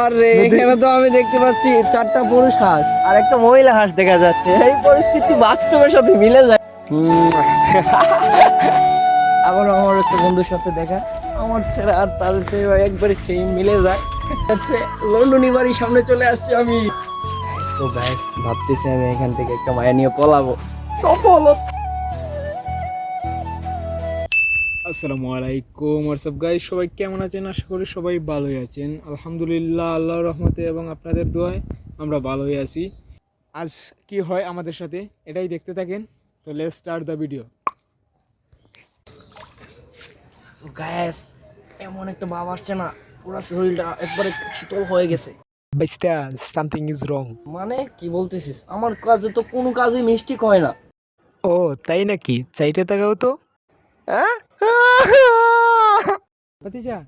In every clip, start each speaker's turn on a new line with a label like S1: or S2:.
S1: আরে এখানে তো আমি দেখতে পাচ্ছি চারটা পুরুষ হাঁস আর একটা মহিলা হাঁস দেখা যাচ্ছে। এই পরিস্থিতি বাস্তবের সাথে মিলে যায়। আবার আমার একটা বন্ধুর সাথে দেখা। আমার ছেলে আর তাদের সাথে একবারে সেম মিলে যায়। হচ্ছে লন্ডনি বাড়ির সামনে চলে আসছি আমি। সো গাইস ভাবতেছি আমি এখান থেকে একটা মায়া নিয়ে পলাবো। সফল
S2: আসসালামু আলাইকুম। হোয়াটসঅ্যাপ গাইস সবাই কেমন আছেন? আশা করি সবাই ভালোই আছেন। আলহামদুলিল্লাহ আল্লাহ রহমতে এবং আপনাদের দোয়ায় আমরা ভালোই আছি। আজ কি হয় আমাদের সাথে? এটাই দেখতে থাকেন। তো let's start the video
S1: so guys এমন একটা ভাব আসছে না। পুরো শরীরটা একবারে শীতল হয়ে গেছে।
S2: বাইস্তা সামথিং ইজ রং
S1: মানে কি বলতেছিস? আমার কাজে তো কোনো কাজই মিষ্টি হয় না।
S2: ও তাই নাকি? চাইতে তাকাও তো। ভাতিজা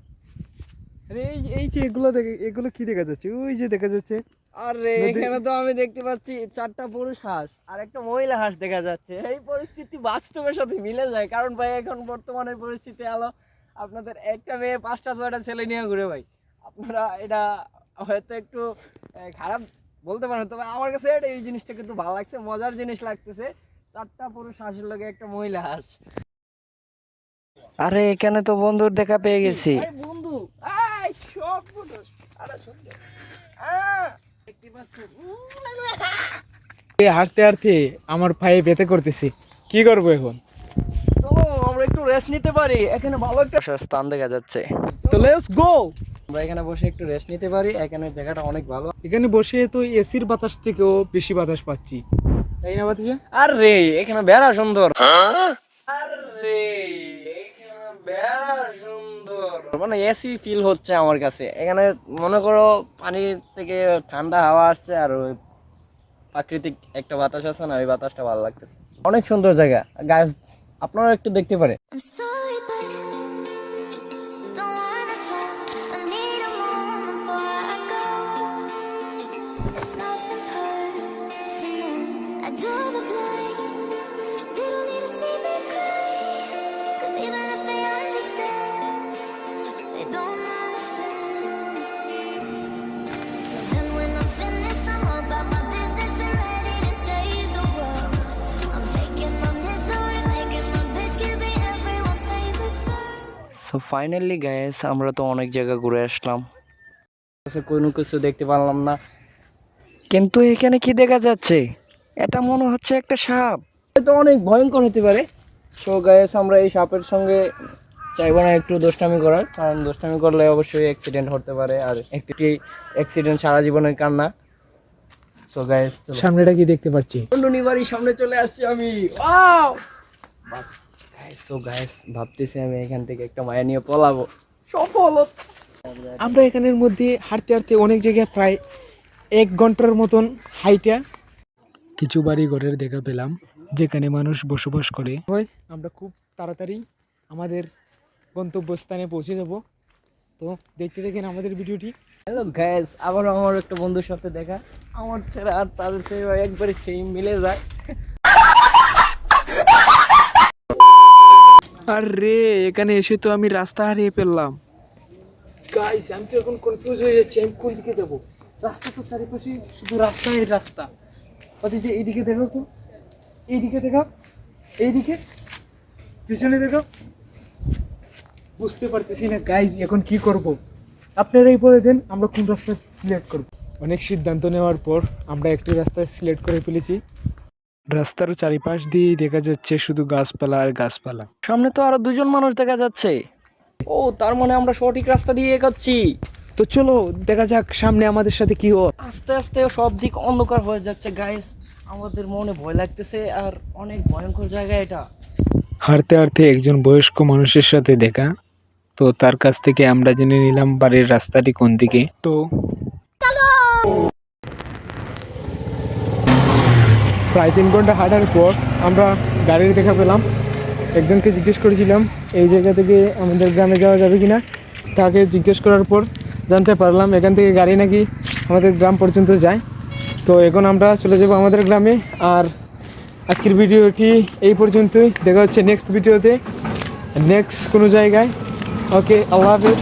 S2: আরে এই এই যে এগুলো দেখে এগুলো কি দেখা যাচ্ছে? ওই যে দেখা যাচ্ছে।
S1: আরে এখানে তো আমি দেখতে পাচ্ছি চারটা পুরুষ হাঁস আর একটা মহিলা হাঁস দেখা যাচ্ছে। এই পরিস্থিতি বাস্তবের সাথে মিলে যায়। কারণ ভাই এখন বর্তমানে পরিস্থিতি আলো আপনাদের একটা মেয়ে পাঁচটা ছয়টা ছেলে নিয়ে ঘুরে ভাই। আপনারা এটা হয়তো একটু খারাপ বলতে পারেন তবে আমার কাছে এটা এই জিনিসটা কিন্তু ভালো লাগছে মজার জিনিস লাগতেছে। চারটা পুরুষ হাঁসের লগে একটা মহিলা হাঁস।
S3: আরে এখানে তো বন্ধুর দেখা পেয়ে গেছি।
S1: বন্ধু
S2: হাঁটতে হাঁটতে আমার পায়ে ব্যথা করতেছি। কি করব এখন?
S1: চলো আমরা একটু রেস্ট নিতে পারি এখানে ভালো একটা
S3: স্থান দেখা যাচ্ছে।
S1: তো লেটস গো আমরা এখানে বসে একটু রেস্ট নিতে পারি এখানে জায়গাটা অনেক ভালো।
S2: এখানে বসে তো এসির বাতাস থেকেও বেশি বাতাস পাচ্ছি। তাই না বাতিজা?
S1: আর রে এখানে বেড়া সুন্দর। আরে। এখানে বেড়া সুন্দর মানে এসি ফিল হচ্ছে আমার কাছে। এখানে মনে করো পানি থেকে ঠান্ডা হাওয়া আসছে আর ওই প্রাকৃতিক একটা বাতাস আছে না ওই বাতাসটা ভালো লাগতেছে। অনেক সুন্দর জায়গা। গাছ আপনারা একটু দেখতে পারেন।
S4: I'm sorry,
S3: so finally guys আমরা তো অনেক জায়গা ঘুরে আসলাম।
S1: কোনো কিছু দেখতে পারলাম না।
S3: কিন্তু এখানে কি দেখা যাচ্ছে? এটা মনে হচ্ছে একটা সাপ।
S1: হয়তো অনেক ভয়ঙ্কর হতে পারে। সো গায়েস আমরা এই সাপের সঙ্গে চাইব না একটু দুষ্টামি করার। কারণ দুষ্টামি করলে অবশ্যই অ্যাক্সিডেন্ট হতে পারে আর একটি অ্যাক্সিডেন্ট সারা জীবনের কান্না। সো গায়েস
S2: সামনেটা কি দেখতে পাচ্ছি?
S1: সামনে চলে আসছি আমি। ওয়াও সো গায়েস ভাবতেছি আমি এখান থেকে একটা মায়া নিয়ে পলাবো। সফল
S2: আমরা এখানের মধ্যে হাঁটতে হাঁটতে অনেক জায়গায় প্রায় এক ঘণ্টার মতন হাইটা কিছু বাড়ি ঘরের দেখা পেলাম যেখানে মানুষ বসবাস করে। হয় আমরা খুব তাড়াতাড়ি আমাদের গন্তব্যস্থানে পৌঁছে যাব। তো দেখতে দেখেন আমাদের ভিডিওটি।
S1: হ্যালো গাইস আবার আমার একটা বন্ধুর সাথে দেখা। আমার ছেলে আর তাদের একবারে সেম মিলে যায়।
S2: আরে এখানে এসে তো আমি রাস্তা হারিয়ে ফেললাম। গাইস আমি তো এখন কনফিউজ হয়ে যাচ্ছি আমি কোন দিকে যাব? রাস্তা তো চারিপাশে শুধু রাস্তাই রাস্তা। অথচ যে এইদিকে দেখো তো এইদিকে দেখো এইদিকে পিছনে দেখো। বুঝতে পারতেছি না গাইজ এখন কি করব? আপনারাই বলে দেন আমরা কোন রাস্তা সিলেক্ট করব? অনেক সিদ্ধান্ত নেওয়ার পর আমরা একটি রাস্তা সিলেক্ট করে ফেলেছি। রাস্তার চারিপাশ দিয়ে দেখা যাচ্ছে শুধু গাছপালা আর গাছপালা।
S3: সামনে তো আরও দুজন মানুষ দেখা যাচ্ছে।
S1: ও তার মানে আমরা সঠিক রাস্তা দিয়ে এগোচ্ছি।
S2: তো চলো দেখা যাক সামনে আমাদের সাথে কি হয়।
S1: আস্তে আস্তে সব দিক অন্ধকার হয়ে যাচ্ছে গাইস আমাদের মনে ভয় লাগতেছে আর অনেক ভয়ঙ্কর জায়গা এটা।
S2: হাঁটতে হাঁটতে একজন বয়স্ক মানুষের সাথে দেখা। তো তার কাছ থেকে আমরা জেনে নিলাম বাড়ির রাস্তাটি কোন দিকে। তো প্রায় তিন ঘণ্টা হাঁটার পর আমরা গাড়ির দেখা পেলাম। একজনকে জিজ্ঞেস করেছিলাম, এই জায়গা থেকে আমাদের গ্রামে যাওয়া যাবে কিনা? তাকে জিজ্ঞেস করার পর জানতে পারলাম, এখান থেকে গাড়ি নাকি আমাদের গ্রাম পর্যন্ত যায়। তো এখন আমরা চলে যাব আমাদের গ্রামে। আর আজকের ভিডিওটি এই পর্যন্তই। দেখা হচ্ছে নেক্সট ভিডিওতে। নেক্সট কোনো জায়গায়। ওকে আল্লাহ হাফেজ।